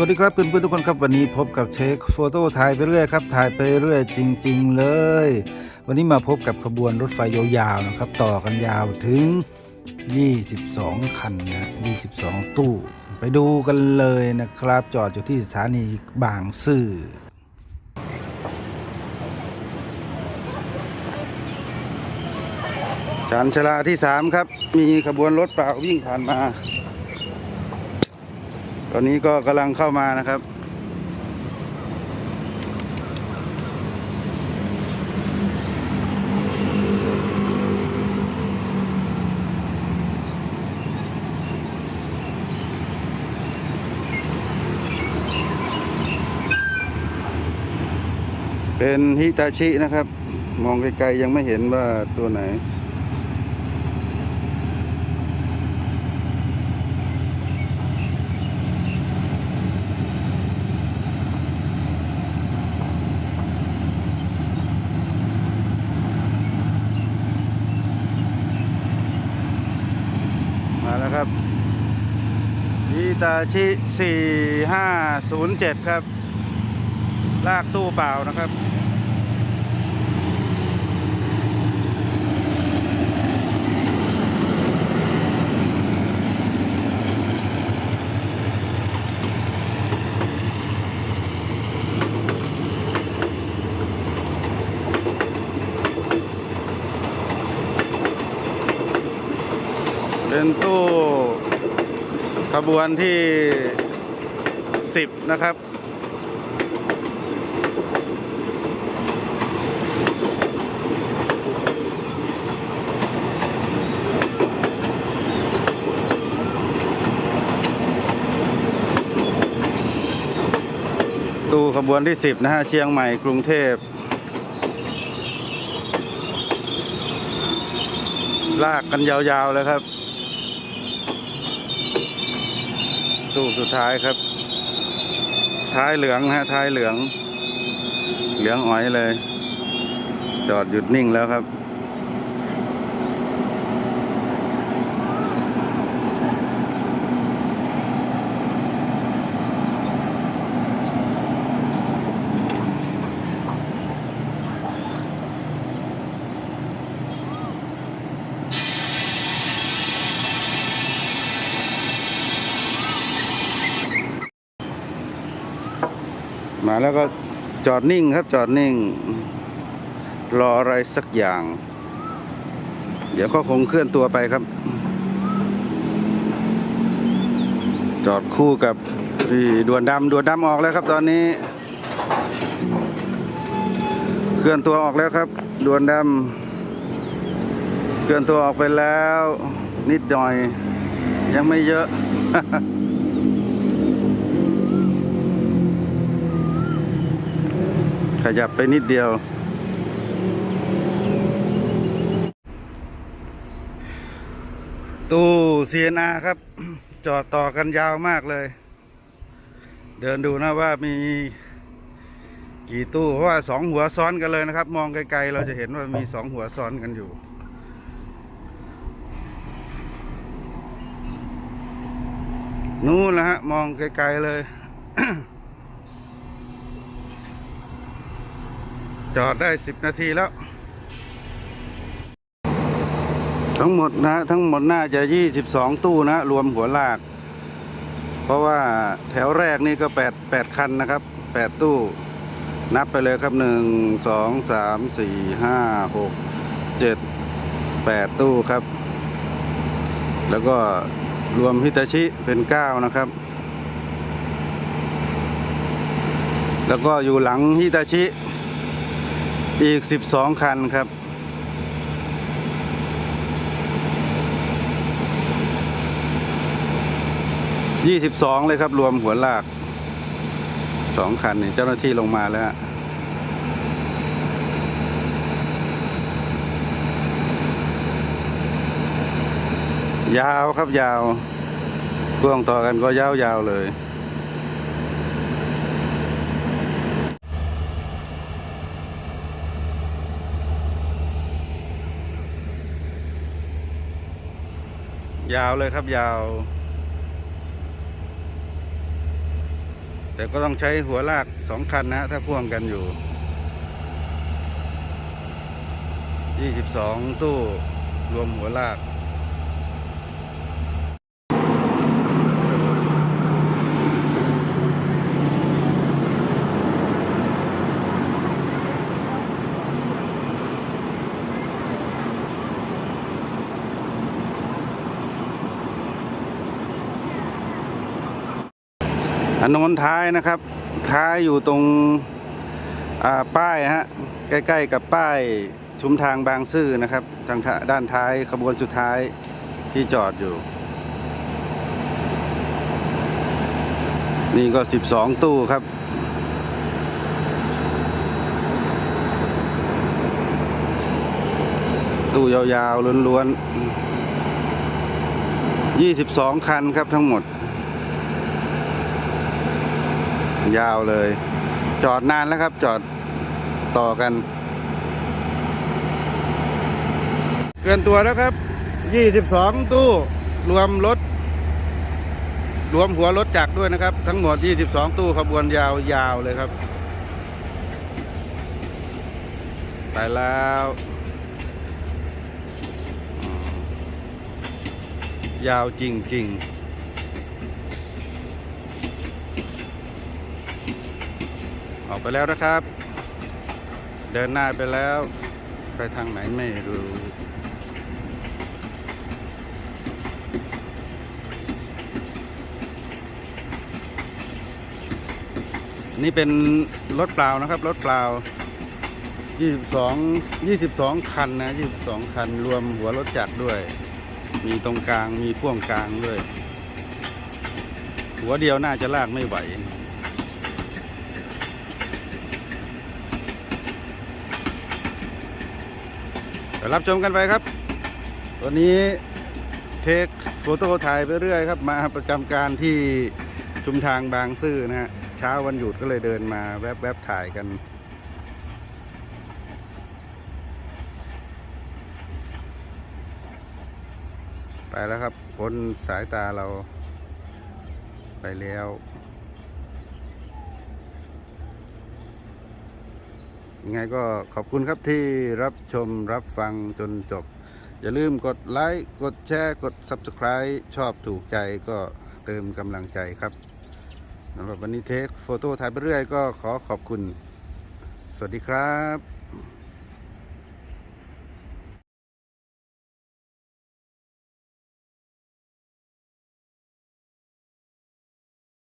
วัสดีครับเพื่อนๆทุกคนครับวันนี้พบกับเชคโฟโต้ถ่ายไปเรื่อยครับถ่ายไปเรื่อยจริง ๆ เลย วันนี้มาพบกับขบวนรถไฟยาวๆนะครับ ต่อกันยาวถึง 22 คันนะ22 ตู้ ไปดูกันเลยนะครับ จอดอยู่ที่สถานีบางซื่อชานชลาที่ 3 ครับ มีขบวนรถเปล่าวิ่งผ่านมา ตอนนี้ก็กำลังเข้ามานะครับเป็นฮิตาชินะครับ มองไกลๆยังไม่เห็นว่าตัวไหน มาแล้วครับฮิ ตาชิ 4507 ครับ ลากตู้เปล่านะครับเป็นตู้ บวนที่ 10 นะครับ ตู้ขบวนที่ 10 นะฮะ เชียงใหม่กรุงเทพลากกันยาวๆเลยครับ ตู้สุดท้ายครับ ท้ายเหลืองฮะท้ายเหลือง เหลืองอ้อยเลย จอดหยุดนิ่งแล้วครับ มาแล้วก็จอดนิ่งครับจอดนิ่ง รออะไรสักอย่าง เดี๋ยวก็คงเคลื่อนตัวไปครับ จอดคู่กับที่ดวนดำด่วนดำออกแล้วครับ ตอนนี้ เคลื่อนตัวออกแล้วครับด่วนดำเคลื่อนตัวออกไปแล้ว นิดหน่อย ยังไม่เยอะ ยับไปนิดเดียว ตู้ CNR ครับ จอดต่อกันยาวมากเลย เดินดูนะว่ามีกี่ตู้เพราะว่าสองหัวซ้อนกันเลยนะครับ มองไกลๆเราจะเห็นว่ามีสองหัวซ้อนกันอยู่นู่นนะฮะ มองไกลๆเลย จอดได้สิบนาทีแล้ว ทั้งหมดนะ ทั้งหมดน่าจะยี่สิบสองตู้นะ รวมหัวลาก เพราะว่าแถวแรกนี่ก็แปดแปดคันนะครับแปดตู้ นับไปเลยครับหนึ่งสองสามสี่ห้าหกเจ็ดแปดตู้ครับ แล้วก็รวมฮิตาชิเป็นเก้านะครับแล้วก็อยู่หลังฮิตาชิ อีก 12 คันครับ22เลยครับ รวมหัวลาก2คันเนี่ยเจ้าหน้าที่ลงมาแล้วยาวครับยาวพ่วงต่อกันก็ยาวๆเลยาวเลยครับยาว แต่ก็ต้องใช้หัวลากสองคันนะถ้าพ่วงกันอยู่ 22 ตู้รวมหัวลาก อนนท้ายนะครับ ท้ายอยู่ตรงป้ายฮะใกล้ๆกับป้ายชุมทางบางซื่อนะครับ ทางด้านท้ายขบวนสุดท้ายที่จอดอยู่ นี่ก็ 12 ตู้ครับตู้ยาวๆล้วนๆ 22 คันครับทั้งหมด ยาวเลย จอดนานแล้วครับ จอดต่อกัน เกินตัวแล้วครับ 22 ตู้ รวมรถ รวมหัวรถจักรด้วยนะครับ ทั้งหมด 22 ตู้ขบวนยาวยาวเลยครับ ไปแล้ว ยาวจริง ๆ ออกไปแล้วนะครับ เดินหน้าไปแล้ว ไปทางไหนไม่รู้นี่เป็นรถเปล่านะครับ รถเปล่า 22 22 คันนะ 22 คัน รวมหัวรถจักรด้วย มีตรงกลาง มีพ่วงกลางด้วย หัวเดียวน่าจะลากไม่ไหว เดี๋ยวรับชมกันไปครับ วันนี้เทคโฟโต้ถ่ายไปเรื่อยครับ มาประจำการที่ชุมทางบางซื่อนะฮะ เช้าวันหยุดก็เลยเดินมาแวบๆถ่ายกันไปแล้วครับพ้นสายตาเราไปแล้ว ยังไงก็ขอบคุณครับที่รับชมรับฟังจนจบ อย่าลืมกดไลค์กดแชร์กด Subscribe ชอบถูกใจก็เติมกำลังใจครับสำหรับวันนี้เทคโฟโต้ถ่ายไปเรื่อยก็ขอขอบคุณ สวัสดีครับ